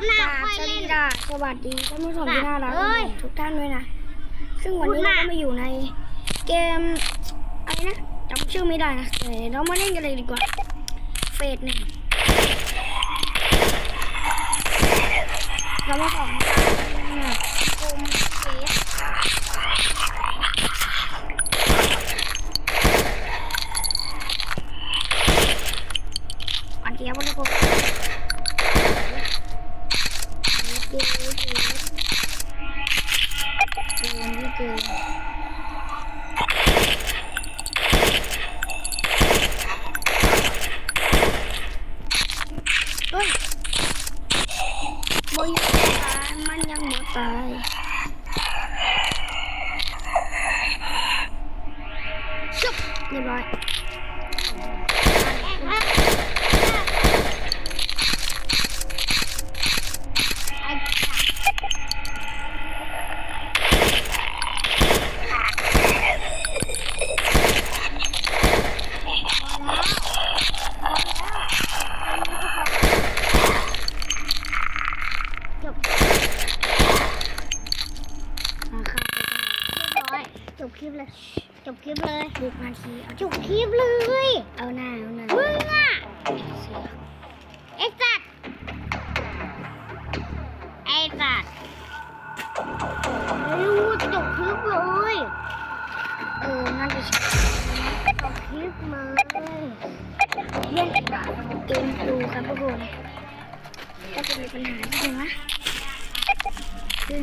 อบหน้ากราบค่อยสวัสเล่ดีนค่ะสวัสดีท่านผู้ชมที่น่ารักเอ้ย ทุกท่านด้วยนะ ซึ่งวันนี้พูดเรามากก็มาอยู่ในเกมอะไรนะจำชื่อไม่ได้นะแต่เรามาเล่นกันเลยดีกว่า เฟสหนึ่งเรามาของกล ที่เกมเฮ้ยบอยตายมันยังบ่ตายชุบเรียบร้อยจบราคาไป เรียบร้อยจบคลิปเลย จบ คลิปเลยหกนาทีเอาจบคลิปเลย เอาหน้าเอาหน้ามึงอะเสียไอ้สัตว์ไอ้สัตว์ไม่รู้จบคลิปเลยเออน่าจะใช่จบคลิปเลยเล่นเกมดูครับทุกคนถ้าจะมีปัญหาใช่ไหมซึ่ง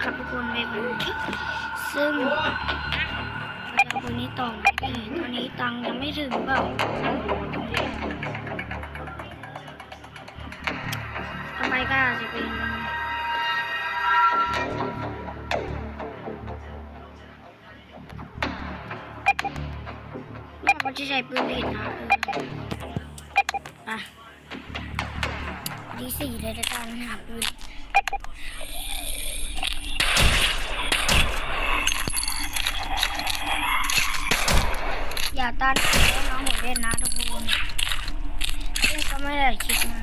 แบบนี้แล้วนะครับทุกคนเว็บซึ่งเราจะเอาคนนี้ต่อไมพี่ตอนนี้ตังยังไม่ถึงเปล่าทำไมก็อาจะเป็นเนี่ยเขาจะใช้ปืนผิดนะเออไปดีสี่เลยละกันหาปืน อย่า ต้านน้องหมดเล่นนะทุกคนเล่นก็ไม่ได้คิดนะ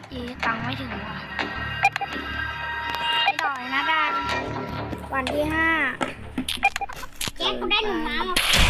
ดยีดตังค์ไม่ถึงว่ะไปต่อเลยนะกันวันที่ห้าแจ็คกูได้หนุ่มน้ำ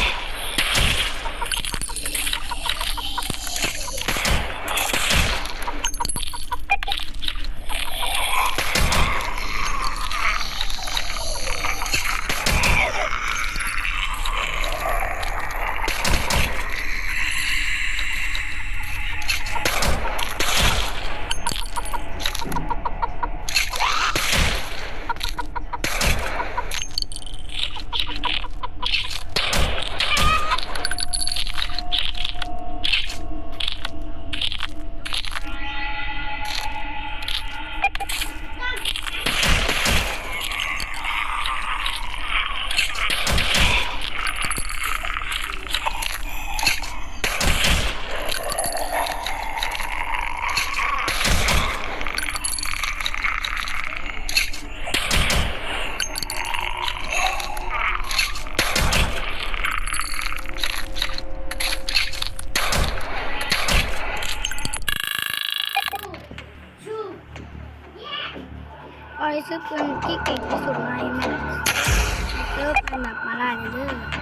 ซื้อปืนที่เก่งที่สุดในแมปเลิกเป็นแบบมาลายเด้อม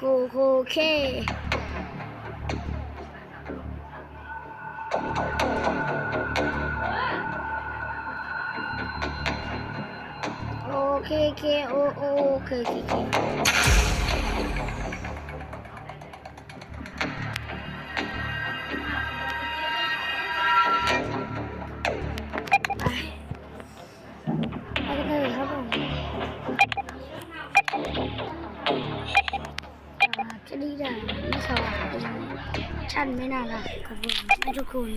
โอเคคูโอเคโอเคเคโอโอโอเคโอเคโอเค จะดีด่าไม่สวัสดีฉันไม่น่ารักกับผมให้ทุกคน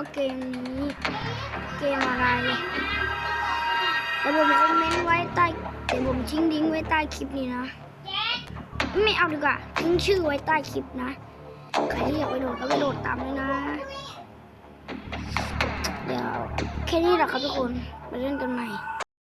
ว่าเกมนี้เกมอะไรเดี๋ยวผมคอมเมนต์ไว้ใต้เดี๋ยวผมทิ้งลิงก์ไว้ใต้คลิปนี้นะ ไม่เอาดีกว่าทิ้งชื่อไว้ใต้คลิปนะ ใครที่อยากไปโหลดก็ไปโหลดตามเลยนะ เดี๋ยวแค่นี้แหละครับทุกคนไปเล่นกันใหม่